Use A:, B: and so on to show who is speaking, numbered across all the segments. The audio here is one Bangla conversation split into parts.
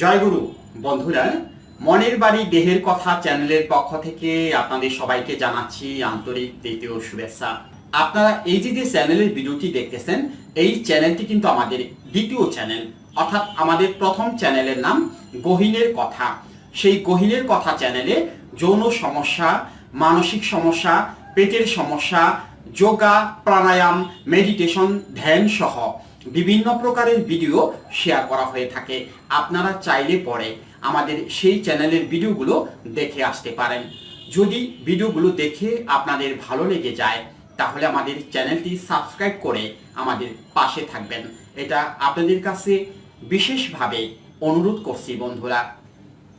A: জয়গুরু, বন্ধুরা, মনের বাড়ি দেহের কথা চ্যানেলের পক্ষ থেকে আপনাদের সবাইকে জানাচ্ছি আন্তরিক দ্বিতীয় শুভেচ্ছা। আপনারা এই যে যে চ্যানেলের ভিডিওটি দেখতেছেন, এই চ্যানেলটি কিন্তু আমাদের দ্বিতীয় চ্যানেল, অর্থাৎ আমাদের প্রথম চ্যানেলের নাম গহিনের কথা। সেই গহিনের কথা চ্যানেলে যৌন সমস্যা, মানসিক সমস্যা, পেটের সমস্যা, যোগা, প্রাণায়াম, মেডিটেশন, ধ্যান সহ বিভিন্ন প্রকারের ভিডিও শেয়ার করা হয়ে থাকে। আপনারা চাইলে পরে আমাদের সেই চ্যানেলের ভিডিওগুলো দেখে আসতে পারেন। যদি ভিডিওগুলো দেখে আপনাদের ভালো লেগে যায়, তাহলে আমাদের চ্যানেলটি সাবস্ক্রাইব করে আমাদের পাশে থাকবেন। এটা আপনাদের কাছে বিশেষভাবে অনুরোধ করছি বন্ধুরা।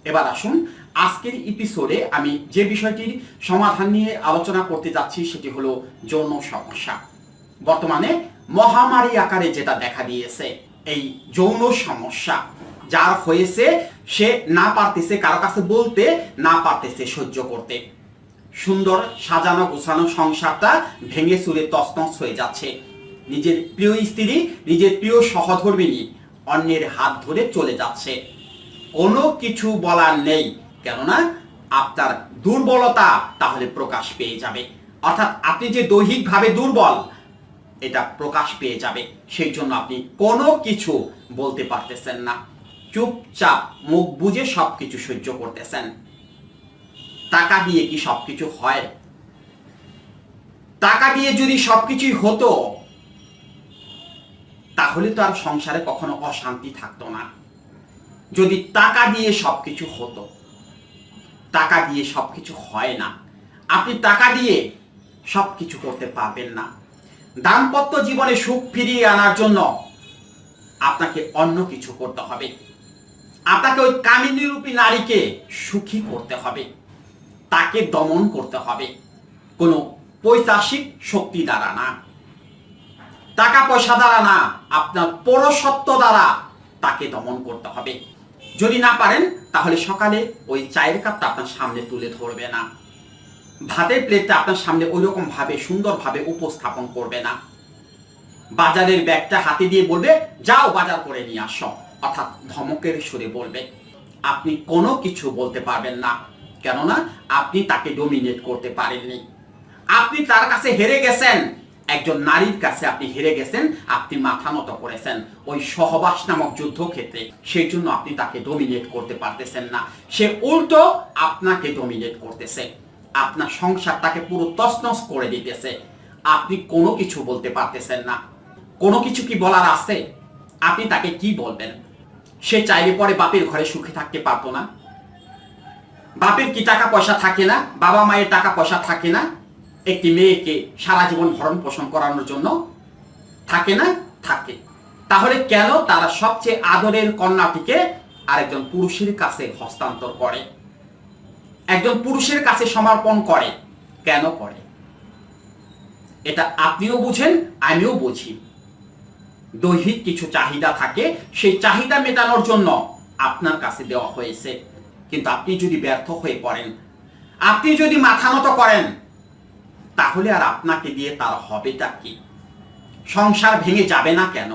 A: এবার আসুন, আজকের এপিসোডে আমি যে বিষয়টির সমাধান নিয়ে আলোচনা করতে যাচ্ছি, সেটি হলো যৌন সমস্যা। বর্তমানে মহামারী আকারে যেটা দেখা দিয়েছে, এই যৌন সমস্যা, যার হয়েছে সে না পারতেছে কারও কাছে বলতে, না পারতেছে সহ্য করতে। সুন্দর সাজানো গোছানো সংসারটা ভেঙে চুরে তছনছ হয়ে যাচ্ছে। নিজের প্রিয় স্ত্রী, নিজের প্রিয় সহধর্মিনী অন্যের হাত ধরে চলে যাচ্ছে। কোনো কিছু বলার নেই, কেননা আপনার দুর্বলতা তাহলে প্রকাশ পেয়ে যাবে। অর্থাৎ আপনি যে দৈহিকভাবে দুর্বল এটা প্রকাশ পেয়ে যাবে। সেই জন্য আপনি কোনো কিছু বলতে পারতেছেন না। চুপচাপ মুখ বুঝে সবকিছু সহ্য করতেছেন। টাকা দিয়ে কি সবকিছু হয়? টাকা দিয়ে যদি সবকিছুই হতো, তাহলে তো আর সংসারে কখনো অশান্তি থাকতো না। যদি টাকা দিয়ে সবকিছু হতো, টাকা দিয়ে সবকিছু হয় না। আপনি টাকা দিয়ে সবকিছু করতে পারবেন না। দাম্পত্য জীবনে সুখ ফিরিয়ে আনার জন্য আপনাকে অন্য কিছু করতে হবে। আপনাকে ওই কামিনী রূপী নারীকে সুখী করতে হবে। তাকে দমন করতে হবে। কোনো পৈশাসিক শক্তি দ্বারা না। টাকা পয়সা দ্বারা না, আপনার পরসত্ব দ্বারা তাকে দমন করতে হবে। যদি না পারেন, তাহলে সকালে ওই চায়ের কাপটা আপনার সামনে তুলে ধরবে না। ভাতের প্লেটটা আপনার সামনে ভাবে সুন্দরভাবে উপস্থাপন করবে না। বাজারের ব্যাগটা হাতে দিয়ে বলবে, যাও বাজার করে নিয়ে আসো। অর্থাৎ ধমকের সুরে বলবে। আপনি কোনো কিছু বলতে পারবেন না, কেননা আপনি তাকে ডোমিনেট করতে পারেননি। আপনি তার কাছে হেরে গেছেন। একজন নারীর কাছে আপনি হেরে গেছেন, আপনি মাথা নত করেছেন। ওই সহবাস নামক যুদ্ধক্ষেত্রে সেই জন্য আপনি তাকে ডোমিনেট করতে পারতেছেন না। সে উল্টো আপনাকে ডোমিনেট করতেছে। আপনার সংসারটাকে পুরো তছনছ করে দিতেছে। আপনি কোনো কিছু বলতে পারতেছেন না। কোনো কিছু কি বলার আছে? আপনি তাকে কি বলবেন? সে চাইলে পরে বাপের ঘরে সুখে থাকতে পারতো না। বাপের কি টাকা পয়সা থাকে না? বাবা মায়ের টাকা পয়সা থাকে না? একটি মেয়েকে সারা জীবন ভরণ পোষণ করানোর জন্য থাকে না? থাকে। তাহলে কেন তারা সবচেয়ে আদরের কন্যাটিকে আরেকজন পুরুষের কাছে হস্তান্তর করে? একজন পুরুষের কাছে সমর্পণ করে। কেন করে? এটা আপনিও বুঝেন, আমিও বুঝি। দৈহিক কিছু চাহিদা থাকে, সেই চাহিদা মেটানোর জন্য আপনার কাছে দেওয়া হয়েছে। কিন্তু আপনি যদি ব্যর্থ হয়ে পড়েন, আপনি যদি মাথা নত করেন, তাহলে আর আপনাকে দিয়ে তার হবেটা কি? সংসার ভেঙে যাবে না কেন?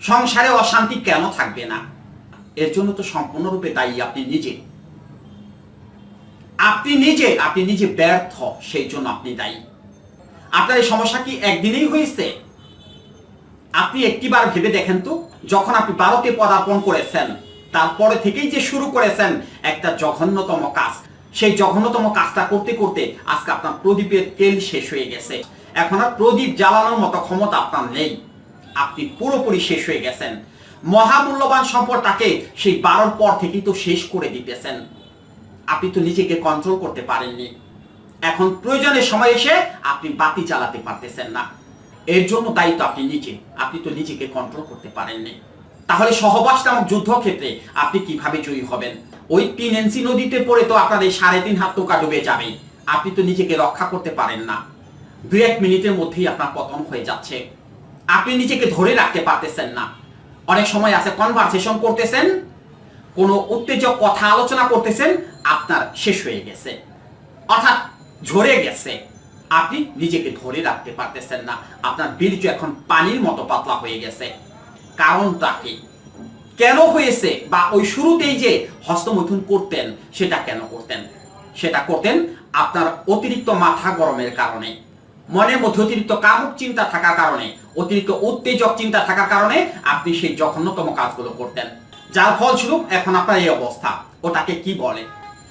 A: সংসারে অশান্তি কেন থাকবে না? এর জন্য তো সম্পূর্ণরূপে দায়ী আপনি নিজে। আপনি নিজে আপনি নিজে ব্যর্থ, সেই জন্য আপনি দায়ী। আপনার এই সমস্যা কি একদিনেই হয়েছে? আপনি একটিবার ভেবে দেখেন তো, যখন আপনি ভারতে পদার্পণ করেছেন, তারপরে থেকেই যে শুরু করেছেন, একটা জঘন্যতম কাজ। সেই জঘন্যতম কাজটা করতে করতে আজকে আপনার প্রদীপের তেল শেষ হয়ে গেছে। এখন আর প্রদীপ জ্বালানোর মতো ক্ষমতা আপনার নেই। আপনি পুরোপুরি শেষ হয়ে গেছেন। মহামূল্যবান সম্পদটাকে সেই বারোর পর থেকেই তো শেষ করে দিতেছেন। আপনি তো নিজেকে কন্ট্রোল করতে পারেননি। এখন প্রয়োজনের সময় এসে আপনি বাতি চালাতে পারতেছেন না। এর জন্য দায়িত্ব আপনি নিজে। আপনি তো নিজেকে কন্ট্রোল করতে পারেননি। তাহলে সহবাস নামক যুদ্ধক্ষেত্রে আপনি কীভাবে জয়ী হবেন? ওই তিন এনসি নদীতে পড়ে তো আপনার এই সাড়ে তিন হাত নৌকা ডুবে যাবে। আপনি তো নিজেকে রক্ষা করতে পারেন না। দু এক মিনিটের মধ্যেই আপনার পতন হয়ে যাচ্ছে। আপনি নিজেকে ধরে রাখতে পারতেছেন না। অনেক সময় আছে কনভারসেশন করতেছেন কোনো উত্তেজক কথা আলোচনা করতেছেন, আপনার শেষ হয়ে গেছে। অর্থাৎ ঝরে গেছে। আপনি নিজেকে ধরে রাখতে পারতেছেন না। আপনার বীর্য এখন পানির মতো পাতলা হয়ে গেছে। কারণটা কি? কেন হয়েছে? বা ওই শুরুতেই যে হস্তমৈথুন করতেন, সেটা কেন করতেন? সেটা করতেন আপনার অতিরিক্ত মাথা গরমের কারণে। মনের মধ্যে অতিরিক্ত কামুক চিন্তা থাকার কারণে। অতিরিক্ত উত্তেজক চিন্তা থাকার কারণে আপনি সেই জঘন্যতম কাজগুলো করতেন। যার ফলস্বরূপ এখন আপনার এই অবস্থা। ওটাকে কি বলে?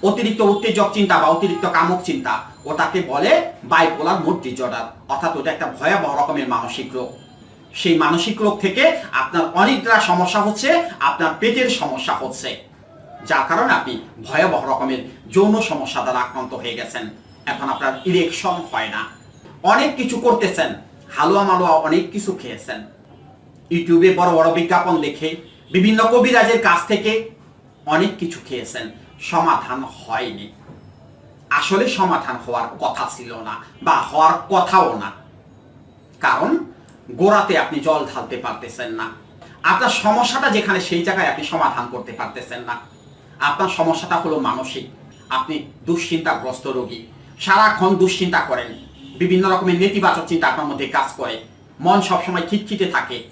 A: অতিরিক্ত উত্তেজক চিন্তা বা অতিরিক্ত কামুক চিন্তা, ওটাকে বলে বাইপোলার মুড ডিজর্ডার অর্থাৎ ওটা একটা ভয়াবহ রকমের মানসিক রোগ। সেই মানসিক রোগ থেকে আপনার অনিদ্রা সমস্যা হচ্ছে, আপনার পেটের সমস্যা হচ্ছে, যার কারণে আপনি ভয়াবহ রকমের যৌন সমস্যা দ্বারা আক্রান্ত হয়ে গেছেন। এখন আপনার ইরেকশন হয় না। অনেক কিছু করতেছেন, হালুয়া মালুয়া অনেক কিছু খেয়েছেন। ইউটিউবে বড় বড় বিজ্ঞাপন দেখে বিভিন্ন কবিরাজের কাছ থেকে অনেক কিছু খেয়েছেন। সমাধান হয়নি। আসলে সমাধান হওয়ার কথা ছিল না বা হওয়ার কথাও না। কারণ গোড়াতে আপনি জল ঢালতে পারতেছেন না। আপনার সমস্যাটা যেখানে, সেই জায়গায় আপনি সমাধান করতে পারতেছেন না। আপনার সমস্যাটা হলো মানসিক। আপনি দুশ্চিন্তাগ্রস্ত রোগী। সারাক্ষণ দুশ্চিন্তা করেন। বিভিন্ন রকমের নেতিবাচক চিন্তা আপনার মধ্যে কাজ করে। মন সবসময় খিটখিটে থাকে।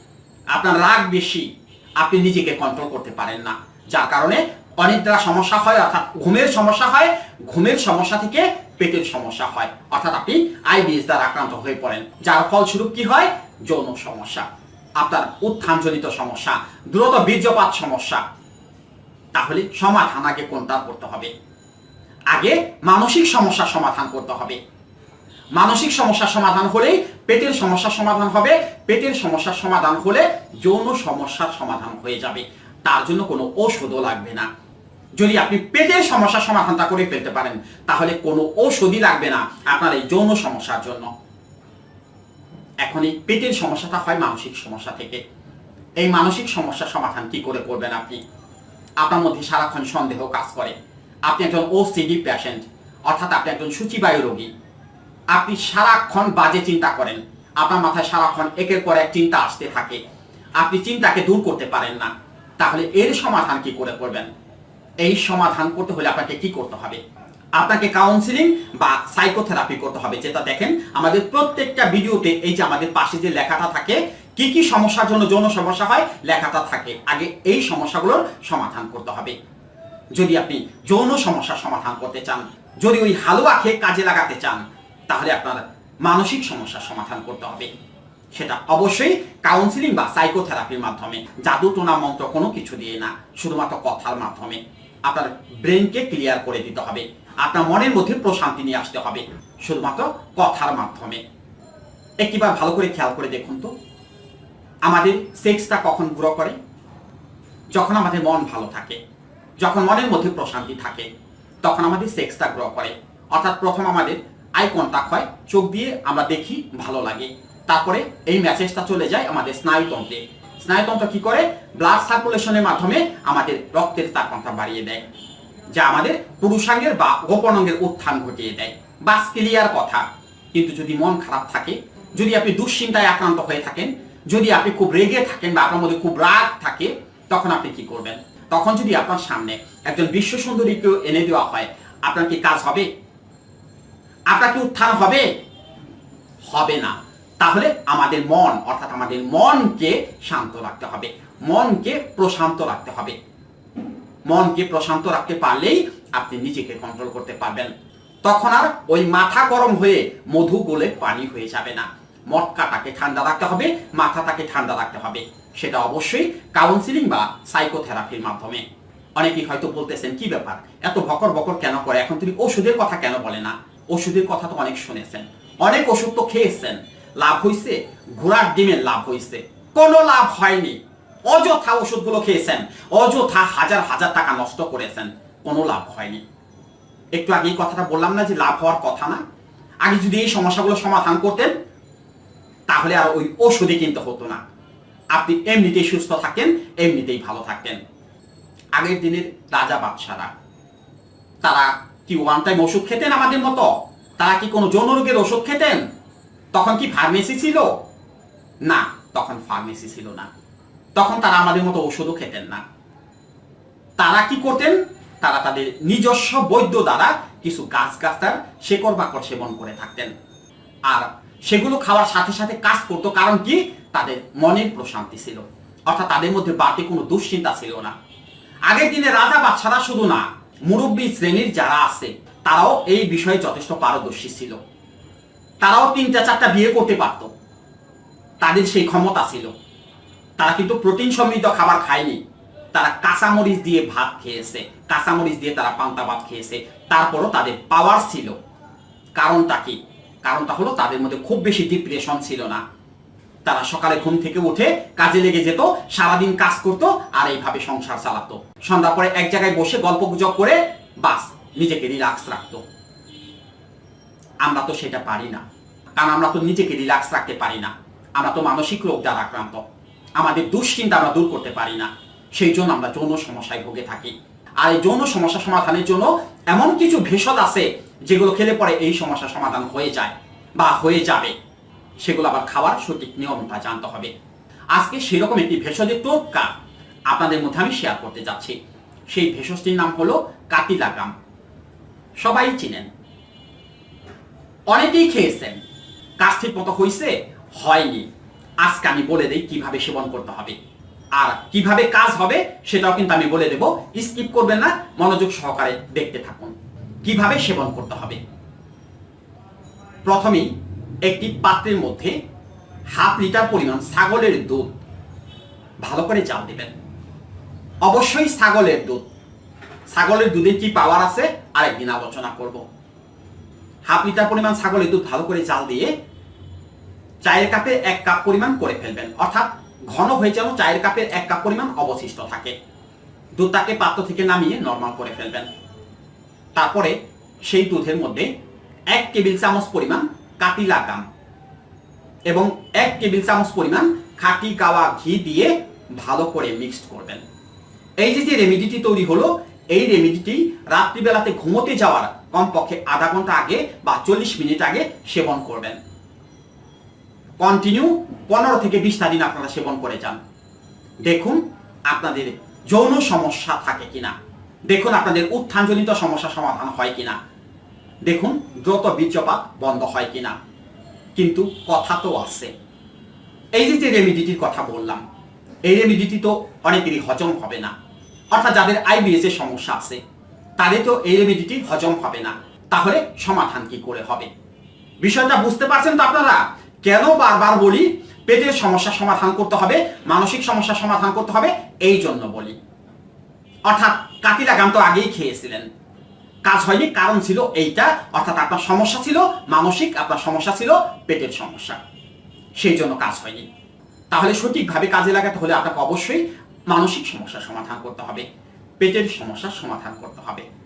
A: আপনার রাগ বেশি। আপনি নিজেকে কন্ট্রোল করতে পারেন না। যার কারণে অনিদ্রা সমস্যা হয়, অর্থাৎ ঘুমের সমস্যা হয়, ঘুমের সমস্যা থেকে পেটের সমস্যা হয়। অর্থাৎ আপনি আইবিএস দ্বারা আক্রান্ত হয়ে পড়েন। যার ফলস্বরূপ কি হয়? যৌন সমস্যা। আপনার উত্থানজনিত সমস্যা, দ্রুত বীর্যপাত সমস্যা। তাহলে সমাধান আগে কোনটা করতে হবে? আগে মানসিক সমস্যার সমাধান করতে হবে। মানসিক সমস্যার সমাধান হলেই পেটের সমস্যার সমাধান হবে। পেটের সমস্যার সমাধান হলে যৌন সমস্যার সমাধান হয়ে যাবে। তার জন্য কোনো ওষুধও লাগবে না। যদি আপনি পেটের সমস্যার সমাধানটা করে ফেলতে পারেন, তাহলে কোনো ওষুধই লাগবে না আপনার এই যৌন সমস্যার জন্য। এখন এই পেটের সমস্যাটা হয় মানসিক সমস্যা থেকে। এই মানসিক সমস্যার সমাধান কি করে করবেন আপনি? আপনার মধ্যে সারাক্ষণ সন্দেহ কাজ করে। আপনি একজন ওসিডি পেশেন্ট অর্থাৎ আপনি একজন সূচিবায়ু রোগী। আপনি সারাক্ষণ বাজে চিন্তা করেন। আপনার মাথায় সারাক্ষণ একের পর এক চিন্তা আসতে থাকে। আপনি চিন্তাকে দূর করতে পারেন না। তাহলে এর সমাধান কি করে করবেন? এই সমাধান করতে হলে আপনাকে কি করতে হবে? আপনাকে কাউন্সিলিং বা সাইকোথেরাপি করতে হবে। যেটা দেখেন, আমাদের প্রত্যেকটা ভিডিওতে এই যে আমাদের পাশে যে লেখাটা থাকে, কি কি সমস্যার জন্য যৌন সমস্যা হয়, লেখাটা থাকে। আগে এই সমস্যাগুলোর সমাধান করতে হবে। যদি আপনি যৌন সমস্যার সমাধান করতে চান, যদি ওই হালুয়া খেয়ে কাজে লাগাতে চান তাহলে আপনার মানসিক সমস্যার সমাধান করতে হবে। সেটা অবশ্যই কাউন্সিলিং বা সাইকোথেরাপির মাধ্যমে। জাদু, টোনা, মন্ত্র কোনো কিছু দিয়ে না, শুধুমাত্র কথার মাধ্যমে। আপনার ব্রেনকে ক্লিয়ার করে দিতে হবে। আপনার মনের মধ্যে প্রশান্তি নিয়ে আসতে হবে, শুধুমাত্র কথার মাধ্যমে। একটিবার ভালো করে খেয়াল করে দেখুন তো। আমাদের সেক্সটা কখন গ্রো করে? যখন আমাদের মন ভালো থাকে, যখন মনের মধ্যে প্রশান্তি থাকে, তখন আমাদের সেক্সটা গ্রো করে। অর্থাৎ প্রথম আমাদের আই কন্টাক্ট হয়, চোখ দিয়ে আমরা দেখি, ভালো লাগে। তারপরে এই মেসেজটা চলে যায় আমাদের স্নায়ুতন্ত্রে। স্নায়ুতন্ত্র কি করে? ব্লাড সার্কুলেশনের মাধ্যমে আমাদের রক্তের তাপমাত্রা বাড়িয়ে দেয়, যা আমাদের পুরুষাঙ্গের বা গোপনাঙ্গের উত্থান ঘটিয়ে দেয়। বাস ক্লিয়ার কথা। কিন্তু যদি মন খারাপ থাকে, যদি আপনি দুশ্চিন্তায় আক্রান্ত হয়ে থাকেন, যদি আপনি খুব রেগে থাকেন বা আপনার মধ্যে খুব রাগ থাকে, তখন আপনি কি করবেন? তখন যদি আপনার সামনে একজন বিশ্ব সুন্দরীকে এনে দেওয়া হয়, আপনার কি কাজ হবে? আপনার কি উত্থান হবে? হবে না। তাহলে আমাদের মন, অর্থাৎ আমাদের মনকে শান্ত রাখতে হবে। মনকে প্রশান্ত রাখতে হবে। মনকে প্রশান্ত রাখতে পারলেই আপনি নিজেকে কন্ট্রোল করতে পারবেন। তখন আর ওই মাথা গরম হয়ে মধু গলে পানি হয়ে যাবে না। মটকাটাকে ঠান্ডা রাখতে হবে, মাথাটাকে ঠান্ডা রাখতে হবে। সেটা অবশ্যই কাউন্সিলিং বা সাইকোথেরাপির মাধ্যমে। অনেকেই হয়তো বলতেছেন, কি ব্যাপার? এত বকর বকর কেন করে? এখন তুমি ওষুধের কথা কেন বলে না? ওষুধের কথা তো অনেক শুনেছেন। অনেক ওষুধ তো খেয়েছেন। লাভ হইছে, ঘোড়ার ডিমের লাভ হইছে। কোনো লাভ হয়নি। অযথা ওষুধগুলো খেয়েছেন, অযথা হাজার হাজার টাকা নষ্ট করেছেন, কোনো লাভ হয়নি। একটু আগে এই কথাটা বললাম না যে লাভ হওয়ার কথা না। আগে যদি এই সমস্যাগুলো সমাধান করতেন, তাহলে আর ওই ওষুধে কিনতে হতো না। আপনি এমনিতেই সুস্থ থাকেন, এমনিতেই ভালো থাকতেন আগের দিনের রাজা বাদশারা, তারা কি ওয়ান টাইম ওষুধ খেতেন আমাদের মতো? তারা কি কোনো যৌন রোগের ওষুধ খেতেন? তখন কি ফার্মেসি ছিল? না, তখন ফার্মেসি ছিল না। তখন তারা আমাদের মতো ওষুধও খেতেন না। তারা কি করতেন? তারা তাদের নিজস্ব বৈদ্য দ্বারা কিছু গাছ গাছটার শেকড় বাকড় সেবন করে থাকতেন। আর সেগুলো খাওয়ার সাথে সাথে কাজ করতো, কারণ কি? তাদের মনের প্রশান্তি ছিল। অর্থাৎ তাদের মধ্যে বাড়তি কোনো দুশ্চিন্তা ছিল না। আগের দিনে রাজা বাচ্চারা শুধু না মুরব্বী শ্রেণির যারা আছে, তারাও এই বিষয়ে যথেষ্ট পারদর্শী ছিল। তারাও তিনটা, চারটা বিয়ে করতে পারত। তাদের সেই ক্ষমতা ছিল। তারা কিন্তু প্রোটিন সমৃদ্ধ খাবার খায়নি। তারা কাঁচামরিচ দিয়ে ভাত খেয়েছে। কাঁচামরিচ দিয়ে তারা পান্তা ভাত খেয়েছে। তারপরও তাদের পাওয়ার ছিল। কারণটা কি? কারণটা হলো তাদের মধ্যে খুব বেশি ডিপ্রেশন ছিল না। তারা সকালে ঘুম থেকে উঠে কাজে লেগে যেত, সারাদিন কাজ করত আর এইভাবে সংসার চালাতো। সন্ধ্যা পরে এক জায়গায় বসে গল্প গুজব করে বাস, নিজেকে রিল্যাক্স রাখতো। আমরা তো সেটা পারি না, কারণ আমরা তো নিজেকে রিল্যাক্স রাখতে পারি না। আমরা তো মানসিক রোগ দ্বারা আক্রান্ত। আমাদের দুশ্চিন্তা আমরা দূর করতে পারি না। সেই জন্য আমরা যৌন সমস্যায় ভুগে থাকি। আর এই যৌন সমস্যা সমাধানের জন্য এমন কিছু ভেষজ আছে, যেগুলো খেলে পরে এই সমস্যা সমাধান হয়ে যায় বা হয়ে যাবে। সেগুলো আবার খাওয়ার সঠিক নিয়মটা জানতে হবে। আজকে সেরকম একটি ভেষজের টোটকা আপনাদের মধ্যে আমি শেয়ার করতে যাচ্ছি। সেই ভেষজটির নাম হলো কাতিলাগ্রাম সবাই চিনেন? অনেকেই খেয়েছেন। ঠিক মতো হয়েছে হয়নি। আজকে আমি বলে দিই কীভাবে সেবন করতে হবে। আর কীভাবে কাজ হবে সেটাও কিন্তু আমি বলে দেব। স্কিপ করবেন না, মনোযোগ সহকারে দেখতে থাকুন। কীভাবে সেবন করতে হবে? প্রথমেই একটি পাত্রের মধ্যে হাফ লিটার পরিমাণ ছাগলের দুধ ভালো করে জাল দিবেন। অবশ্যই ছাগলের দুধ। ছাগলের দুধের কি পাওয়ার আছে? আরেকদিন আলোচনা করব। হাফ লিটার পরিমাণ ছাগলের দুধ ভালো করে জাল দিয়ে চায়ের কাপে এক কাপ পরিমাণ করে ফেলবেন। অর্থাৎ ঘন হয়ে যেন চায়ের কাপের এক কাপ পরিমাণ অবশিষ্ট থাকে। দুধটাকে পাত্র থেকে নামিয়ে নর্মাল করে ফেলবেন। তারপরে সেই দুধের মধ্যে এক টেবিল চামচ পরিমাণ কাটি লাগাম। এবং এক টেবিল চামচ পরিমাণ খাঁটি গাওয়া ঘি দিয়ে ভালো করে মিক্সড করবেন। এই যে যে রেমিডিটি তৈরি হলো, এই রেমিডিটি রাত্রিবেলাতে ঘুমোতে যাওয়ার কমপক্ষে আধা ঘণ্টা আগে বা চল্লিশ মিনিট আগে সেবন করবেন। কন্টিনিউ পনেরো থেকে বিশটা দিন আপনারা সেবন করে যান। দেখুন আপনাদের যৌন সমস্যা থাকে কিনা। দেখুন আপনাদের উত্থানজনিত সমস্যা সমাধান হয় কিনা। দেখুন, দ্রুত বীর্যপাত বন্ধ হয় কিনা। কিন্তু কথা তো আছে। এই যে যে রেমিডিটির কথা বললাম, এই রেমিডিটি তো অনেকেরই হজম হবে না। অর্থাৎ যাদের আইবিএস এর সমস্যা আছে, তাদের তো এই রেমিডিটি হজম হবে না। তাহলে সমাধান কি করে হবে? বিষয়টা বুঝতে পারছেন তো আপনারা? কেন বারবার বলি, পেটের সমস্যা সমাধান করতে হবে, মানসিক সমস্যা সমাধান করতে হবে, এই জন্য বলি। অর্থাৎ কাটিলা গান তো আগেই খেয়েছিলেন। কাজ হয়নি, কারণ ছিল এইটা, অর্থাৎ আপনার সমস্যা ছিল, মানসিক আপনার সমস্যা ছিল, পেটের সমস্যা। সেই জন্য কাজ হয়নি। তাহলে সঠিকভাবে কাজে লাগাতে হলে আপনাকে অবশ্যই মানসিক সমস্যার সমাধান করতে হবে, পেটের সমস্যার সমাধান করতে হবে।